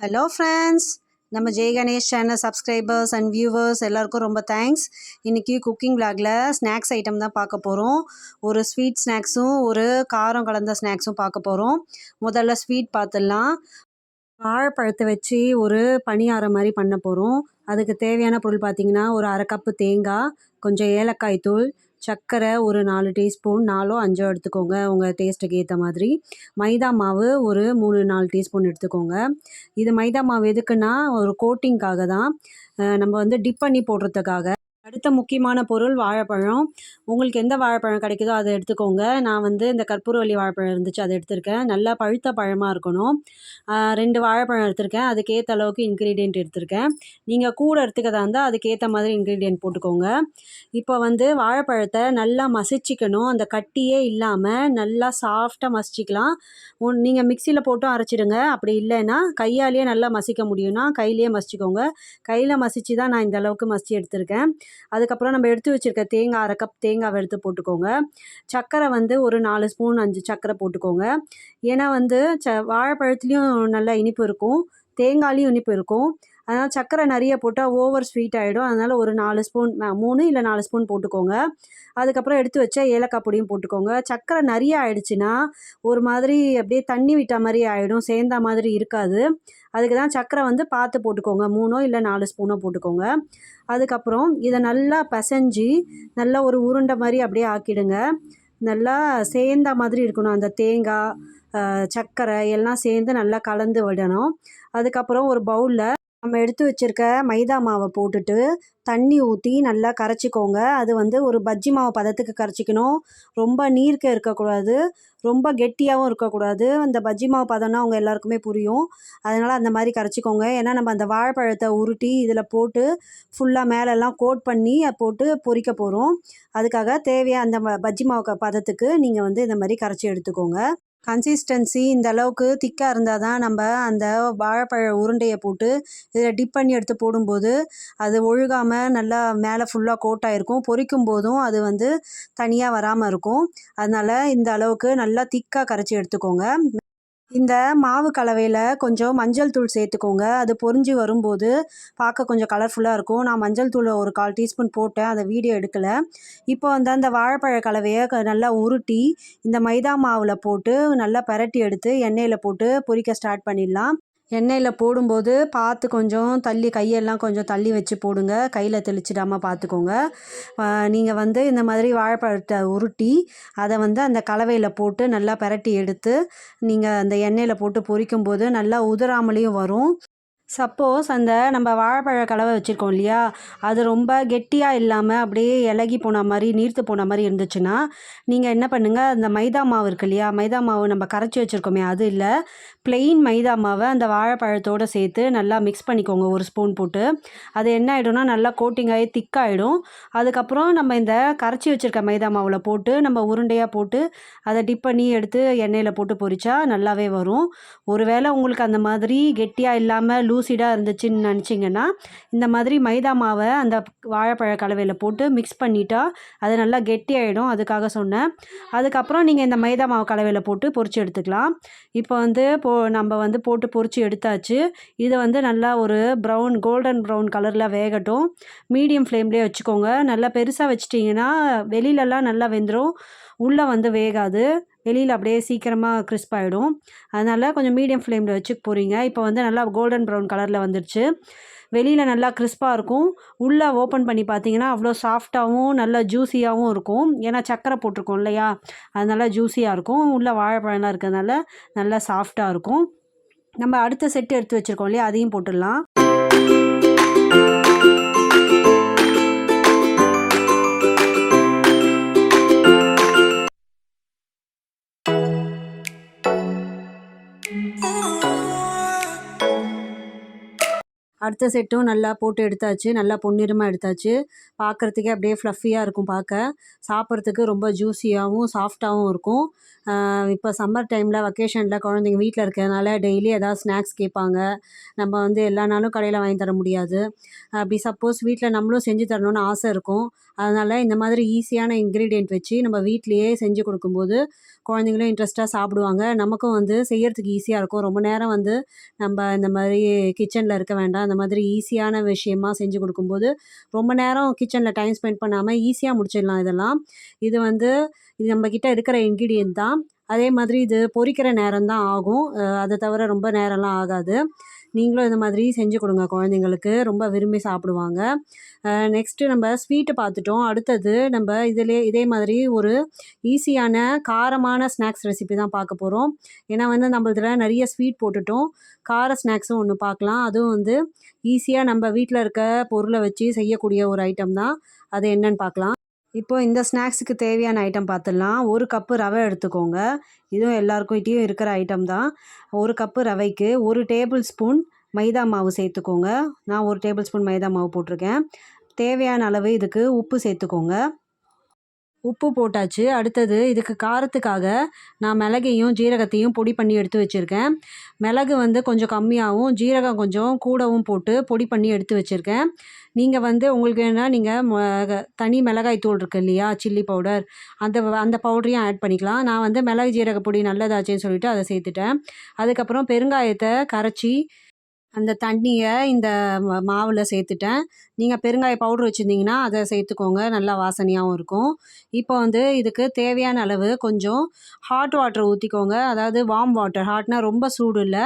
Hello friends நம்ம Jai Ganesh channel subscribers and viewers எல்லாருக்கும் ரொம்ப தேங்க்ஸ் இன்றைக்கி குக்கிங் விளாகில் ஸ்நாக்ஸ் ஐட்டம் தான் பார்க்க போகிறோம் ஒரு ஸ்வீட் ஸ்நாக்ஸும் ஒரு காரம் கலந்த ஸ்நாக்ஸும் பார்க்க போகிறோம் முதல்ல ஸ்வீட் பார்த்துடலாம். வாழைப்பழத்தை வச்சு ஒரு பணியாரம் மாதிரி பண்ண போகிறோம் அதுக்கு தேவையான பொருள் பார்த்திங்கன்னா ஒரு அரை கப்பு தேங்காய் கொஞ்சம் ஏலக்காய் தூள் சர்க்கரை ஒரு நாலு டீஸ்பூன் நாலோ அஞ்சோ எடுத்துக்கோங்க. உங்கள் டேஸ்ட்டுக்கு ஏற்ற மாதிரி. மைதா மாவு ஒரு மூணு நாலு டீஸ்பூன் எடுத்துக்கோங்க. இது மைதா மாவு எதுக்குன்னா ஒரு கோட்டிங்காக தான். நம்ம வந்து டிப் பண்ணி போடுறதுக்காக. அடுத்த முக்கியமான பொருள் வாழைப்பழம். உங்களுக்கு எந்த வாழைப்பழம் கிடைக்குதோ அதை எடுத்துக்கோங்க. நான் வந்து இந்த கற்பூரவள்ளி வாழைப்பழம் இருந்துச்சு அதை எடுத்திருக்கேன். நல்லா பழுத்த பழமாக இருக்கணும். ரெண்டு வாழைப்பழம் எடுத்திருக்கேன். அதுக்கேற்ற அளவுக்கு இன்க்ரீடியன்ட் எடுத்திருக்கேன். நீங்கள் கூட எடுத்துக்கிறதா இருந்தால் அதுக்கேற்ற மாதிரி இன்க்ரீடியன்ட் போட்டுக்கோங்க. இப்போ வந்து வாழைப்பழத்தை நல்லா மசிச்சிக்கணும். அந்த கட்டியே இல்லாமல் நல்லா சாஃப்டாக மசிச்சிக்கலாம். ஒன் நீங்கள் மிக்சியில் போட்டும் அரைச்சிடுங்க. அப்படி இல்லைன்னா கையாலேயே நல்லா மசிக்க முடியும்னா கையிலேயே மசிச்சுக்கோங்க. கையில் மசிச்சு தான் நான் இந்த அளவுக்கு மசிச்சு எடுத்திருக்கேன். அதுக்கப்புறம் நம்ம எடுத்து வச்சுருக்க தேங்காய் அரை கப் தேங்காவை எடுத்து போட்டுக்கோங்க. சர்க்கரை வந்து ஒரு நாலு ஸ்பூன் அஞ்சு சர்க்கரை போட்டுக்கோங்க. ஏன்னா வந்து ச வாழைப்பழத்துலேயும் நல்லா இனிப்பு இருக்கும். தேங்காய்லேயும் இனிப்பு இருக்கும். அதனால் சர்க்கரை நிறைய போட்டால் ஓவர் ஸ்வீட் ஆகிடும் அதனால் ஒரு நாலு ஸ்பூன் மூணு இல்லை நாலு ஸ்பூன் போட்டுக்கோங்க. அதுக்கப்புறம் எடுத்து வச்ச ஏலக்காய் பொடியும் போட்டுக்கோங்க. சர்க்கரை நிறைய ஆயிடுச்சுன்னா ஒரு மாதிரி அப்படியே தண்ணி விட்ட மாதிரி ஆகிடும் சேர்ந்த மாதிரி இருக்காது. அதுக்கு தான் சர்க்கரை வந்து பார்த்து போட்டுக்கோங்க. மூணோ இல்லை நாலு ஸ்பூனோ போட்டுக்கோங்க. அதுக்கப்புறம் இதை நல்லா பிசைஞ்சு நல்லா ஒரு உருண்டை மாதிரி அப்படியே ஆக்கிடுங்க. நல்லா சேர்ந்த மாதிரி இருக்கணும். அந்த தேங்காய் சர்க்கரை எல்லாம் சேர்ந்து நல்லா கலந்து விடணும். அதுக்கப்புறம் ஒரு பவுலில் நம்ம எடுத்து வச்சிருக்க மைதா மாவை போட்டுட்டு தண்ணி ஊற்றி நல்லா கரைச்சிக்கோங்க. அது வந்து ஒரு பஜ்ஜி மாவு பதத்துக்கு கரைச்சிக்கணும். ரொம்ப நீர்க்க இருக்கக்கூடாது. ரொம்ப கெட்டியாகவும் இருக்கக்கூடாது. அந்த பஜ்ஜி மாவு பதம்னா அவங்க எல்லாருக்குமே புரியும். அதனால் அந்த மாதிரி கரைச்சிக்கோங்க. ஏன்னா நம்ம அந்த வாழைப்பழத்தை உருட்டி இதில் போட்டு ஃபுல்லாக மேலெல்லாம் கோட் பண்ணி போட்டு பொறிக்க போகிறோம் அதுக்காக தேவையான அந்த ம- பஜ்ஜி மாவு க- பதத்துக்கு நீங்கள் வந்து இந்த மாதிரி கரைச்சி எடுத்துக்கோங்க. கன்சிஸ்டன்சி இந்த அளவுக்கு திக்காக இருந்தால் தான் நம்ம அந்த வாழைப்பழ உருண்டையை போட்டு இதில் டிப் பண்ணி எடுத்து போடும்போது அது ஒழுகாமல் நல்லா மேலே ஃபுல்லாக கோட் ஆகிருக்கும் பொரிக்கும் போதும் அது வந்து தனியாக வராமல் இருக்கும். அதனால் இந்த அளவுக்கு நல்லா திக்காக கரைச்சி எடுத்துக்கோங்க. இந்த மாவு கலவையில் கொஞ்சம் மஞ்சள் தூள் சேர்த்துக்கோங்க. அது பொரிஞ்சு வரும்போது பார்க்க கொஞ்சம் கலர்ஃபுல்லாக இருக்கும். நான் மஞ்சள் தூளை ஒரு கால் டீஸ்பூன் போட்டேன். அதை வீடியோ எடுக்கலை. இப்போ வந்து அந்த வாழைப்பழ கலவையை க- நல்லா உருட்டி இந்த மைதா மாவில் போட்டு நல்லா பரட்டி எடுத்து எண்ணெயில் போட்டு பொரிக்க ஸ்டார்ட் பண்ணிடலாம். எண்ணெயில் போடும்போது பார்த்து கொஞ்சம் தள்ளி கையெல்லாம் கொஞ்சம் தள்ளி வச்சு போடுங்க. கையில் தெளிச்சிடாமல் பார்த்துக்கோங்க. நீங்கள் வந்து இந்த மாதிரி வாழைப்பழத்தை உருட்டி அதை வந்து அந்த கலவையில் போட்டு நல்லா பரட்டி எடுத்து நீங்கள் அந்த எண்ணெயில் போட்டு பொரிக்கும்போது நல்லா உதிராமலேயும் வரும். சப்போஸ் அந்த நம்ம வாழைப்பழ கலவை வச்சுருக்கோம் இல்லையா? அது ரொம்ப கெட்டியாக இல்லாமல் அப்படியே இலகி போன மாதிரி நீர்த்து போன மாதிரி இருந்துச்சுன்னா நீங்கள் என்ன பண்ணுங்கள் அந்த மைதா மாவு இருக்கு இல்லையா? மைதா மாவு நம்ம கரைச்சி வச்சுருக்கோமே அது இல்லை. பிளெயின் மைதா மாவை அந்த வாழைப்பழத்தோடு சேர்த்து நல்லா மிக்ஸ் பண்ணிக்கோங்க ஒரு ஸ்பூன் போட்டு. அது என்ன ஆகிடும்னா நல்லா கோட்டிங் ஆகி திக்காகிடும் அதுக்கப்புறம் நம்ம இந்த கரைச்சி வச்சுருக்க மைதா மாவில் போட்டு நம்ம உருண்டையாக போட்டு அதை டிப் பண்ணி எடுத்து எண்ணெயில் போட்டு பொரிச்சா நல்லாவே வரும். ஒருவேளை உங்களுக்கு அந்த மாதிரி கெட்டியாக இல்லாமல் லூ லூசிடாக இருந்துச்சுன்னு நினச்சிங்கன்னா இந்த மாதிரி மைதா மாவை அந்த வாழைப்பழ கலவையில் போட்டு மிக்ஸ் பண்ணிட்டா அது நல்லா கெட்டியாயிடும் அதுக்காக சொன்னேன். அதுக்கப்புறம் நீங்கள் இந்த மைதா மாவு கலவையில் போட்டு பொறிச்சு எடுத்துக்கலாம். இப்போ வந்து போ நம்ம வந்து போட்டு பொறிச்சு எடுத்தாச்சு. இதை வந்து நல்லா ஒரு ப்ரௌன் கோல்டன் ப்ரௌன் கலரில் வேகட்டும். மீடியம் ஃப்ளேம்லேயே வச்சுக்கோங்க. நல்லா பெருசாக வச்சிட்டிங்கன்னா வெளியிலலாம் நல்லா வெந்துடும் உள்ளே வந்து வேகாது. வெளியில் அப்படியே சீக்கிரமாக கிறிஸ்ப் ஆகிடும் அதனால் கொஞ்சம் மீடியம் ஃப்ளேமில் வச்சு போகிறீங்க இப்போ வந்து நல்லா கோல்டன் ப்ரௌன் கலரில் வந்துடுச்சு வெளியில் நல்லா கிறிஸ்பாக இருக்கும். உள்ளே ஓப்பன் பண்ணி பார்த்தீங்கன்னா அவ்வளோ சாஃப்டாகவும் நல்லா ஜூஸியாகவும் இருக்கும். ஏன்னா சக்கரை போட்டிருக்கோம் இல்லையா? அதனால ஜூஸியாக இருக்கும். உள்ளே வாழைப்பழம்லாம் இருக்கிறதுனால நல்லா சாஃப்டாக இருக்கும். நம்ம அடுத்த செட் எடுத்து வச்சுருக்கோம் இல்லையா? அதையும் போட்டுடலாம். அடுத்த செட்டும் நல்லா போட்டு எடுத்தாச்சு. நல்லா பொன்னிறமாக எடுத்தாச்சு. பார்க்குறதுக்கே அப்படியே ஃப்ளஃபியாக இருக்கும் பார்க்க சாப்பிட்றதுக்கு ரொம்ப ஜூஸியாகவும் சாஃப்டாகவும் இருக்கும். இப்போ சம்மர் டைமில் வெக்கேஷனில் குழந்தைங்க வீட்டில் இருக்கிறதுனால டெய்லி எதாவது ஸ்நாக்ஸ் கேட்பாங்க. நம்ம வந்து எல்லா நாளும் கடையில் வாங்கி தர முடியாது. அப்படி சப்போஸ் வீட்டில் நம்மளும் செஞ்சு தரணும்னு ஆசை இருக்கும். அதனால் இந்த மாதிரி ஈஸியான இன்க்ரீடியன்ட் வச்சு நம்ம வீட்லேயே செஞ்சு கொடுக்கும்போது குழந்தைங்களும் இன்ட்ரெஸ்ட்டாக சாப்பிடுவாங்க. நமக்கும் வந்து செய்கிறதுக்கு ஈஸியாக இருக்கும். ரொம்ப நேரம் வந்து நம்ம இந்த மாதிரி கிச்சனில் இருக்க வேண்டாம். இந்த மாதிரி ஈஸியான விஷயமா செஞ்சு கொடுக்கும்போது ரொம்ப நேரம் கிச்சனில் டைம் ஸ்பெண்ட் பண்ணாமல் ஈஸியாக முடிச்சிடலாம் இதெல்லாம். இது வந்து இது நம்மக்கிட்ட இருக்கிற இன்க்ரீடியன்ட் தான். அதே மாதிரி இது பொறிக்கிற நேரம் தான் ஆகும். அதை தவிர ரொம்ப நேரம்லாம் ஆகாது. நீங்களும் இந்த மாதிரி செஞ்சு கொடுங்க குழந்தைங்களுக்கு. ரொம்ப விரும்பி சாப்பிடுவாங்க. நெக்ஸ்ட்டு நம்ம ஸ்வீட்டு பார்த்துட்டோம். அடுத்தது நம்ம இதிலே இதே மாதிரி ஒரு ஈஸியான காரமான ஸ்நாக்ஸ் ரெசிபி தான் பார்க்க போகிறோம் ஏன்னா வந்து நம்ம இதில் நிறைய ஸ்வீட் போட்டுட்டோம். கார ஸ்நாக்ஸும் ஒன்று பார்க்கலாம். அதுவும் வந்து ஈஸியாக நம்ம வீட்டில் இருக்க பொருளை வச்சு செய்யக்கூடிய ஒரு ஐட்டம் தான். அது என்னன்னு பார்க்கலாம். இப்போ இந்த ஸ்நாக்ஸுக்கு தேவையான ஐட்டம் பார்த்துடலாம் ஒரு கப்பு ரவை எடுத்துக்கோங்க. இதுவும் எல்லாருக்கிட்டையும் இருக்கிற ஐட்டம் தான். ஒரு கப்பு ரவைக்கு ஒரு டேபிள் ஸ்பூன் மைதா மாவு சேர்த்துக்கோங்க. நான் ஒரு டேபிள் ஸ்பூன் மைதா மாவு போட்டிருக்கேன். தேவையான அளவு இதுக்கு உப்பு சேர்த்துக்கோங்க. உப்பு போட்டாச்சு. அடுத்தது இதுக்கு காரத்துக்காக நான் மிளகையும் ஜீரகத்தையும் பொடி பண்ணி எடுத்து வச்சுருக்கேன். மிளகு வந்து கொஞ்சம் கம்மியாகவும் ஜீரகம் கொஞ்சம் கூடவும் போட்டு பொடி பண்ணி எடுத்து வச்சுருக்கேன். நீங்கள் வந்து உங்களுக்கு என்ன நீங்கள் தனி மிளகாய் தூள் இருக்குது இல்லையா சில்லி பவுடர் அந்த அந்த பவுடரையும் ஆட் பண்ணிக்கலாம். நான் வந்து மிளகு ஜீரக பொடி நல்லதாச்சேன்னு சொல்லிவிட்டு அதை சேர்த்துட்டேன். அதுக்கப்புறம் பெருங்காயத்தை கரைச்சி அந்த தண்ணியை இந்த மாவில் சேர்த்துட்டேன். நீங்கள் பெருங்காய பவுட்ரு வச்சுருந்தீங்கன்னா அதை சேர்த்துக்கோங்க. நல்லா வாசனையாகவும் இருக்கும். இப்போ வந்து இதுக்கு தேவையான அளவு கொஞ்சம் ஹாட் வாட்டர் ஊற்றிக்கோங்க அதாவது வார்ம் வாட்டர் ஹாட்னால் ரொம்ப சூடு இல்லை.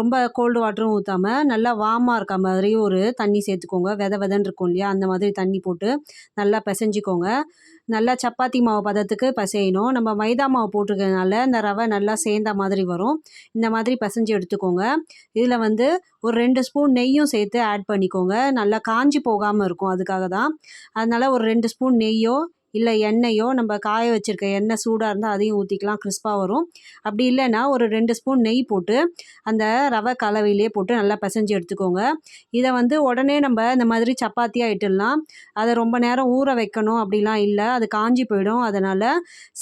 ரொம்ப கோல்டு வாட்டரும் ஊற்றாமல் நல்லா வார்மாக இருக்க மாதிரி ஒரு தண்ணி சேர்த்துக்கோங்க. வெத வெதன்னு இருக்கும் இல்லையா? அந்த மாதிரி தண்ணி போட்டு நல்லா பிசைஞ்சிக்கோங்க. நல்லா சப்பாத்தி மாவு பதத்துக்கு பசையணும். நம்ம மைதா மாவு போட்டிருக்கிறதுனால இந்த ரவை நல்லா சேர்ந்த மாதிரி வரும். இந்த மாதிரி பசைஞ்சு எடுத்துக்கோங்க. இதில் வந்து ஒரு ரெண்டு ஸ்பூன் நெய்யும் சேர்த்து ஆட் பண்ணிக்கோங்க. நல்லா காஞ்சி போகாமல் இருக்கும். அதுக்காக தான் அதனால் ஒரு ரெண்டு ஸ்பூன் நெய்யோ இல்லை எண்ணெயோ நம்ம காய வச்சுருக்க எண்ணெய் சூடாக இருந்தால் அதையும் ஊற்றிக்கலாம் கிறிஸ்பாக வரும். அப்படி இல்லைன்னா ஒரு ரெண்டு ஸ்பூன் நெய் போட்டு அந்த ரவை கலவையிலே போட்டு நல்லா பிசைஞ்சு எடுத்துக்கோங்க. இதை வந்து உடனே நம்ம இந்த மாதிரி சப்பாத்தியாக இட்டுடலாம். அதை ரொம்ப நேரம் ஊற வைக்கணும் அப்படிலாம் இல்லை. அது காஞ்சி போயிடும். அதனால்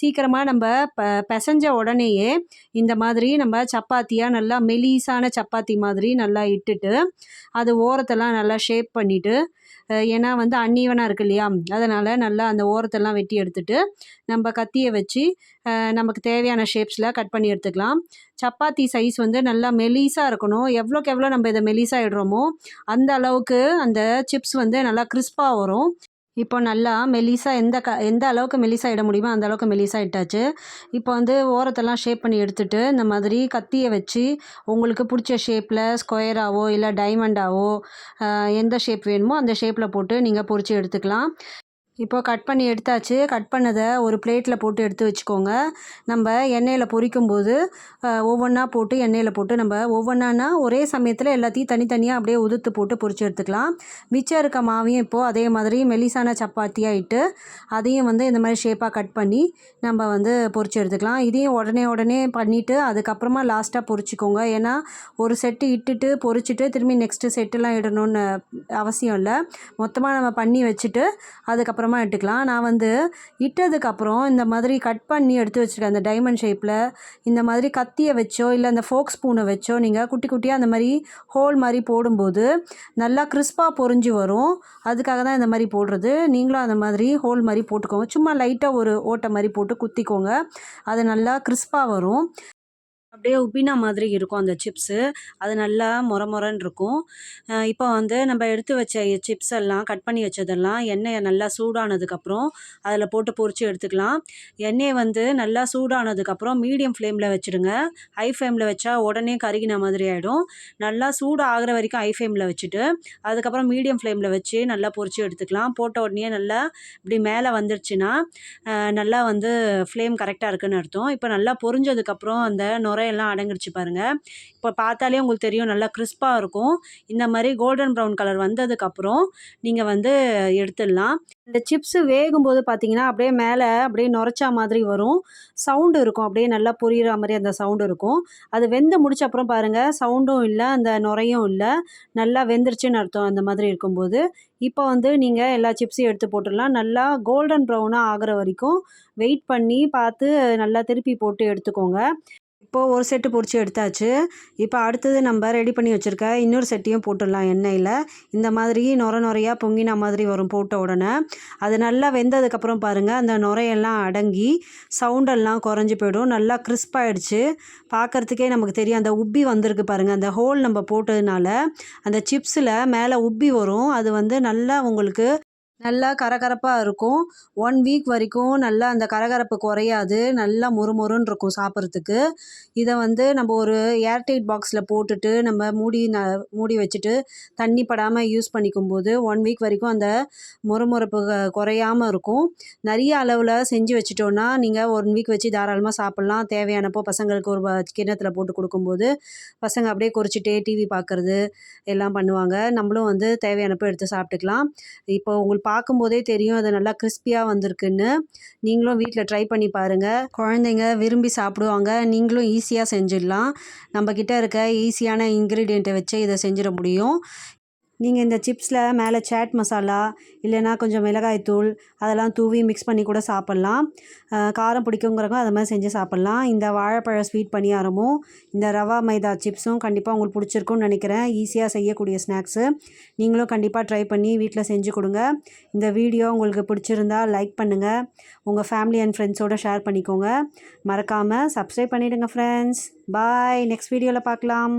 சீக்கிரமாக நம்ம ப பிசைஞ்ச உடனேயே இந்த மாதிரி நம்ம சப்பாத்தியாக நல்லா மெலிசான சப்பாத்தி மாதிரி நல்லா இட்டுட்டு அது ஓரத்தெல்லாம் நல்லா ஷேப் பண்ணிவிட்டு ஏன்னா வந்து அன்னீவனாக இருக்கு இல்லையா? அதனால் நல்லா அந்த ஓரத்தெல்லாம் வெட்டி எடுத்துட்டு நம்ம கத்தியை வச்சு நமக்கு தேவையான ஷேப்ஸில் கட் பண்ணி எடுத்துக்கலாம். சப்பாத்தி சைஸ் வந்து நல்லா மெலிசாக இருக்கணும். எவ்வளோக்கு எவ்வளோ நம்ம இதை மெலிசாக இடுறோமோ அந்த அளவுக்கு அந்த சிப்ஸ் வந்து நல்லா கிறிஸ்பாக வரும். இப்போ நல்லா மெலிசா எந்த க எந்த அளவுக்கு மெலிசா இட முடியுமோ அந்த அளவுக்கு மெலிசா இட்டாச்சு. இப்போ வந்து ஓரத்தெல்லாம் ஷேப் பண்ணி எடுத்துட்டு இந்த மாதிரி கத்தியை வச்சு உங்களுக்கு பிடிச்ச ஷேப்பில் ஸ்கொயராகவோ இல்லை டைமண்டாவோ எந்த ஷேப் வேணுமோ அந்த ஷேப்பில் போட்டு நீங்கள் பொறிச்சு எடுத்துக்கலாம். இப்போ கட் பண்ணி எடுத்தாச்சு. கட் பண்ணதை ஒரு பிளேட்டில் போட்டு எடுத்து வச்சுக்கோங்க. நம்ம எண்ணெயில் பொரிக்கும்போது ஒவ்வொன்றா போட்டு எண்ணெயில் போட்டு நம்ம ஒவ்வொன்றானா ஒரே சமயத்தில் எல்லாத்தையும் தனித்தனியாக அப்படியே உதுத்து போட்டு பொரிச்சு எடுத்துக்கலாம். மிச்சம் இருக்க மாவையும் இப்போது அதே மாதிரி மெலிசான சப்பாத்தியாக இட்டு அதையும் வந்து இந்த மாதிரி ஷேப்பாக கட் பண்ணி நம்ம வந்து பொரிச்சு எடுத்துக்கலாம். இதையும் உடனே உடனே பண்ணிவிட்டு அதுக்கப்புறமா லாஸ்ட்டாக பொரிச்சிக்கோங்க. ஏன்னா ஒரு செட்டு இட்டுட்டு பொரிச்சிட்டு திரும்பி நெக்ஸ்ட்டு செட்டுலாம் இடணும்னு அவசியம் இல்லை. மொத்தமாக நம்ம பண்ணி வச்சுட்டு அதுக்கப்புறம் அப்புறமா இட்டுக்கலாம் நான் வந்து இட்டதுக்கப்புறம் இந்த மாதிரி கட் பண்ணி எடுத்து வச்சுருக்கேன். அந்த டைமண்ட் ஷேப்பில் இந்த மாதிரி கத்தியை வச்சோ இல்லை அந்த ஃபோக் ஸ்பூனை வச்சோ நீங்கள் குட்டி குட்டியாக அந்த மாதிரி ஹோல் மாதிரி போடும்போது நல்லா கிறிஸ்பாக பொறிஞ்சு வரும். அதுக்காக தான் இந்த மாதிரி போடுறது. நீங்களும் அந்த மாதிரி ஹோல் மாதிரி போட்டுக்கோங்க. சும்மா லைட்டாக ஒரு ஓட்டை மாதிரி போட்டு குத்திக்கோங்க. அது நல்லா கிறிஸ்பாக வரும். அப்படியே உப்பினா மாதிரி இருக்கும் அந்த சிப்ஸு அது நல்லா மொர மொரன்னு இருக்கும். இப்போ வந்து நம்ம எடுத்து வச்ச சிப்ஸ் எல்லாம் கட் பண்ணி வச்சதெல்லாம் எண்ணெயை நல்லா சூடானதுக்கப்புறம் அதில் போட்டு பொறிச்சு எடுத்துக்கலாம். எண்ணெயை வந்து நல்லா சூடானதுக்கப்புறம் மீடியம் ஃப்ளேமில் வச்சுடுங்க. ஹை ஃப்ளேமில் வச்சா உடனே கருகின மாதிரி ஆகிடும் நல்லா சூடு ஆகிற வரைக்கும் ஹை ஃப்ளேமில் வச்சுட்டு அதுக்கப்புறம் மீடியம் ஃப்ளேமில் வச்சு நல்லா பொறிச்சு எடுத்துக்கலாம். போட்ட உடனே நல்லா இப்படி மேலே வந்துருச்சுன்னா நல்லா வந்து ஃப்ளேம் கரெக்டாக இருக்குதுன்னு அர்த்தம். இப்போ நல்லா பொரிஞ்சதுக்கப்புறம் அந்த நுரை எல்லாம் அடங்கிடுச்சு பாருங்கள் இப்போ பார்த்தாலே உங்களுக்கு தெரியும் நல்லா கிறிஸ்பாக இருக்கும். இந்த மாதிரி கோல்டன் ப்ரௌன் கலர் வந்ததுக்கப்புறம் நீங்கள் வந்து எடுத்துடலாம். இந்த சிப்ஸு வேகும்போது பார்த்தீங்கன்னா அப்படியே மேலே அப்படியே நுரைச்சா மாதிரி வரும். சவுண்டு இருக்கும். அப்படியே நல்லா புரிகிற மாதிரி அந்த சவுண்டு இருக்கும். அது வெந்து முடிச்ச அப்புறம் பாருங்கள் சவுண்டும் இல்லை அந்த நுரையும் இல்லை. நல்லா வெந்துருச்சுன்னு அர்த்தம் அந்த மாதிரி இருக்கும்போது. இப்போ வந்து நீங்கள் எல்லா சிப்ஸையும் எடுத்து போட்டுடலாம். நல்லா கோல்டன் ப்ரௌனாக ஆகிற வரைக்கும் வெயிட் பண்ணி பார்த்து நல்லா திருப்பி போட்டு எடுத்துக்கோங்க. இப்போது ஒரு செட்டு பொரிச்சு எடுத்தாச்சு. இப்போ அடுத்தது நம்ம ரெடி பண்ணி வச்சுருக்க இன்னொரு செட்டையும் போட்டுடலாம் எண்ணெயில். இந்த மாதிரி நுர நுரையாக பொங்கின மாதிரி வரும் போட்ட உடனே. அது நல்லா வெந்ததுக்கப்புறம் பாருங்கள் அந்த நுரையெல்லாம் அடங்கி சவுண்டெல்லாம் குறைஞ்சி போயிடும். நல்லா கிறிஸ்பாயிடுச்சு பார்க்குறதுக்கே நமக்கு தெரியும் அந்த உப்பி வந்திருக்கு பாருங்கள் அந்த ஹோல் நம்ம போட்டதுனால. அந்த சிப்ஸில் மேலே உப்பி வரும். அது வந்து நல்லா உங்களுக்கு நல்லா கரகரப்பாக இருக்கும். ஒன் வீக் வரைக்கும் நல்லா அந்த கரகரப்பு குறையாது. நல்லா மொறுமொறுன்னு இருக்கும் சாப்பிட்றதுக்கு. இதை வந்து நம்ம ஒரு ஏர்டைட் பாக்ஸில் போட்டுட்டு நம்ம மூடி ந மூடி வச்சுட்டு தண்ணி படாமல் யூஸ் பண்ணிக்கும் போது ஒன் வீக் வரைக்கும் அந்த மொறுமொறுப்பு க- குறையாம இருக்கும். நிறைய அளவில் செஞ்சு வச்சிட்டோன்னா நீங்கள் ஒன் வீக் வச்சு தாராளமாக சாப்பிட்லாம். தேவையானப்போ பசங்களுக்கு ஒரு கிண்ணத்தில் போட்டு கொடுக்கும்போது பசங்க அப்படியே குறிச்சிட்டே டிவி பார்க்குறது எல்லாம் பண்ணுவாங்க. நம்மளும் வந்து தேவையானப்போ எடுத்து சாப்பிட்டுக்கலாம். இப்போ உங்களுக்கு பார்க்கும்போதே தெரியும் அது நல்லா கிறிஸ்பியாக வந்திருக்குன்னு. நீங்களும் வீட்டில் ட்ரை பண்ணி பாருங்கள் குழந்தைங்க விரும்பி சாப்பிடுவாங்க. நீங்களும் ஈஸியாக செஞ்சிடலாம். நம்மக்கிட்ட இருக்க ஈஸியான இன்க்ரீடியண்ட்டை வச்சு இதை செஞ்சிட முடியும். நீங்கள் இந்த சிப்ஸில் மேலே சாட் மசாலா இல்லைன்னா கொஞ்சம் மிளகாய்த்தூள் அதெல்லாம் தூவி மிக்ஸ் பண்ணி கூட சாப்பிட்லாம். காரம் பிடிக்குங்கிறவங்க அது மாதிரி செஞ்சு சாப்பிட்லாம். இந்த வாழைப்பழ ஸ்வீட் பணியாரமும் இந்த ரவா மைதா சிப்ஸும் கண்டிப்பாக உங்களுக்கு பிடிச்சிருக்கும்னு நினைக்கிறேன். ஈஸியாக செய்யக்கூடிய ஸ்நாக்ஸு நீங்களும் கண்டிப்பாக ட்ரை பண்ணி வீட்டில் செஞ்சு கொடுங்க. இந்த வீடியோ உங்களுக்கு பிடிச்சிருந்தா லைக் பண்ணுங்கள் உங்கள் ஃபேமிலி அண்ட் ஃப்ரெண்ட்ஸோடு ஷேர் பண்ணிக்கோங்க. மறக்காமல் சப்ஸ்கிரைப் பண்ணிவிடுங்க ஃப்ரெண்ட்ஸ் பாய் நெக்ஸ்ட் வீடியோவில் பார்க்கலாம்.